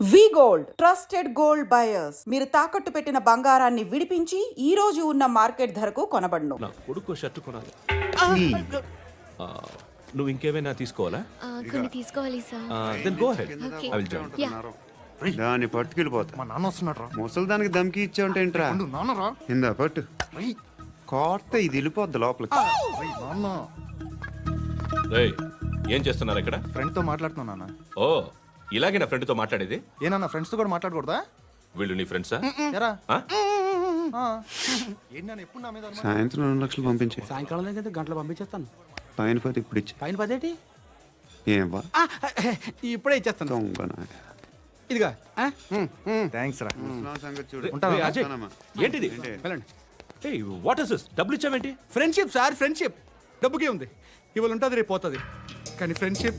We gold trusted gold buyers. మీరు తాకట్టు పెట్టిన బంగారాన్ని విడిపించి ఈ రోజు ఉన్న మార్కెట్ ధరకు కొనబడును. నా కొడుకు షర్ట్ కొనాలి. ఆ, నువ్వు ఇంకేమైనా తీసుకోవాలా? ఆ, కొన్ని తీసుకోవాలి sir. Then go ahead Okay. I will join yeah దాన్ని పట్టుకెళ్ళిపోతా. మా నాన్న వస్తున్నాడు రా. ముసలి దానికి దమ్కి ఇచ్చావుంటేంట్రా ఉండు, నాన్న రా. ఇందా పట్టు. రేయ్, కోర్త ఇది వెళ్ళిపోద్ది లోపలికి. రేయ్, నాన్న. ఏం చేస్తున్నారు ఇక్కడ? ఫ్రెండ్తో మాట్లాడుతున్నా నాన్న. ఓ ఇలాగే నా ఫ్రెండ్తో మాట్లాడేది? ఏ నాన్న ఫ్రెండ్స్తో కూడా మాట్లాడకూడదా? వీళ్ళు నీ ఫ్రెండ్సా ఎరా. ఆ? ఆ. ఏంటి నాన్న ఎప్పుడు నా మీద అనుమానం? సాయంత్రం రెండు లక్షలు పంపించే. సాయంకాలం దగ్గర గంటలు పంపించేస్తాను. పైన పది ఇప్పుడు ఇచ్చే. పైన పదేటి ఏం వా ఆ, ఇప్పుడే ఇచ్చేస్తాను. దొంగ ఇదిగా థ్యాంక్స్ రా. సంగతి చూడు. ఉంటాను. అజయ్. ఏంటిది? వెళ్ళండి. వాట్ ఇస్ దిస్ డబ్బులు ఇచ్చావేంటి? ఫ్రెండ్షిప్ సార్ ఫ్రెండ్షిప్ డబ్బుకే ఉంది. ఇవాళ ఉంటుంది రేపు పోతుంది. కానీ ఫ్రెండ్షిప్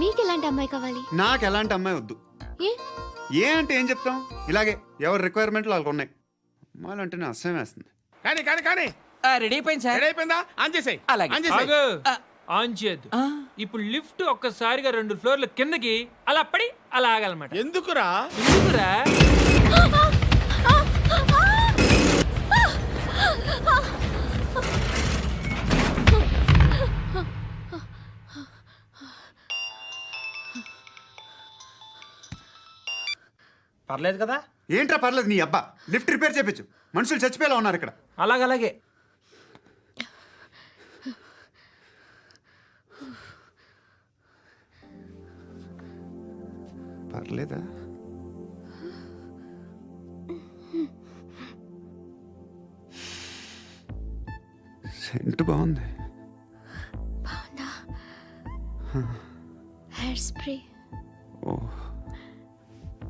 మీకు ఎలాంటి అమ్మాయి కావాలి? నాకు ఎలాంటి అమ్మాయి వద్దు. ఏ? ఏ అంటే ఏం చెప్తాం? ఇలాగే ఎవరి రిక్వైర్మెంట్లు వాళ్ళకు ఉన్నాయి. అమ్మాయిలు అంటేనే అసహ్యం వేస్తుంది. కానీ కానీ కానీ. రెడీ అయిపోయింది సార్. రెడీ అయిపోయిందా? ఆన్ చేసేయ్. అలాగే. ఆన్ చేసేయ్. ఆగు. ఆన్ చేయద్దు. ఇప్పుడు లిఫ్ట్ ఒక్కసారిగా రెండు ఫ్లోర్ల కిందకి అలా పడి అలా ఆగాలన్నమాట. ఎందుకురా? ఎందుకురా? పర్లేదు కదా? ఏంట్రా పర్లేదు నీ అబ్బా. లిఫ్ట్ రిపేర్ చేపించు. మనుషులు చచ్చిపోయేలా ఉన్నారు ఇక్కడ. అలాగలాగే. పర్లేదా? సెంట్ బాగుంది. బాగుందా? Hair spray.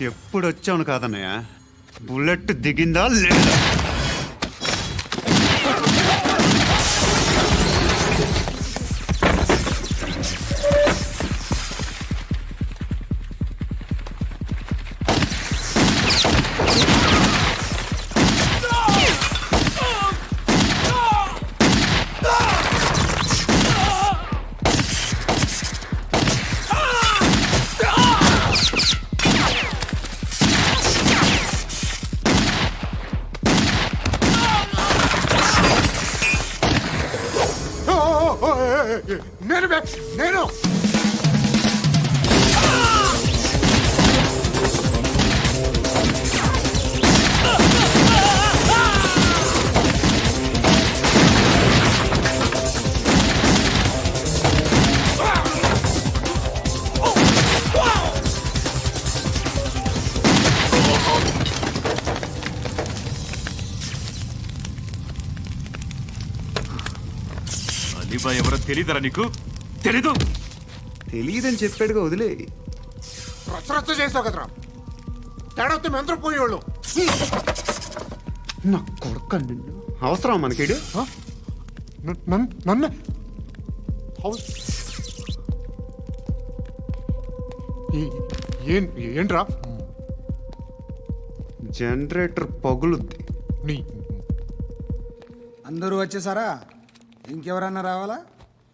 ఎప్పుడు వచ్చావును కాదన్నయ్య? బుల్లెట్ దిగిందా లేదా? నేను నేను తెలీదరా నీకు? తెలీదు. తెలియదని చెప్పాడుగా వదిలే. రచ్చ రచ్చ చేసావు కదరా. తేడా వస్తే మెంతరం పోయేవాళ్ళు. నా కొడుకు నిన్ను. అవసరం మనకిడు? నన్ను ఏం ఏంట్రా? జనరేటర్ పగులుద్ది. నీ అందరూ వచ్చేసారా? ఇంకెవరన్నా రావాలా?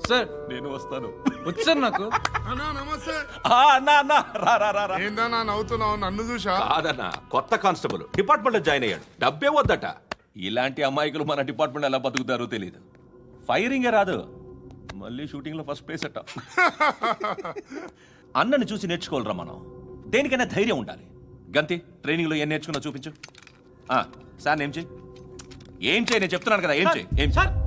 సార్ నేను వస్తాను. వచ్చు సార్ నాకు. అన్నా నమస్తే. ఆ, అన్నా అన్నా రా రా రా రా. ఏందన్నా నవ్వుతున్నావు? నన్ను చూసా కాదన్నా కొత్త కానిస్టేబుల్. డిపార్ట్మెంట్లో జాయిన్ అయ్యాడు. డబ్బే వద్దట. ఇలాంటి అమాయకులు మన డిపార్ట్మెంట్ ఎలా బతుకుతారో తెలియదు ఫైరింగే రాదు. మళ్ళీ షూటింగ్లో ఫస్ట్ ప్లేస్ అట్ట అన్నని చూసి నేర్చుకోవాలరా మనం. దేనికైనా ధైర్యం ఉండాలి. గంతి ట్రైనింగ్లో ఏం నేర్చుకున్నా చూపించు. ఆ, సార్ ఏం చేయి ఏం చేయి నేను చెప్తున్నాను కదా ఏం చేయి ఏం సార్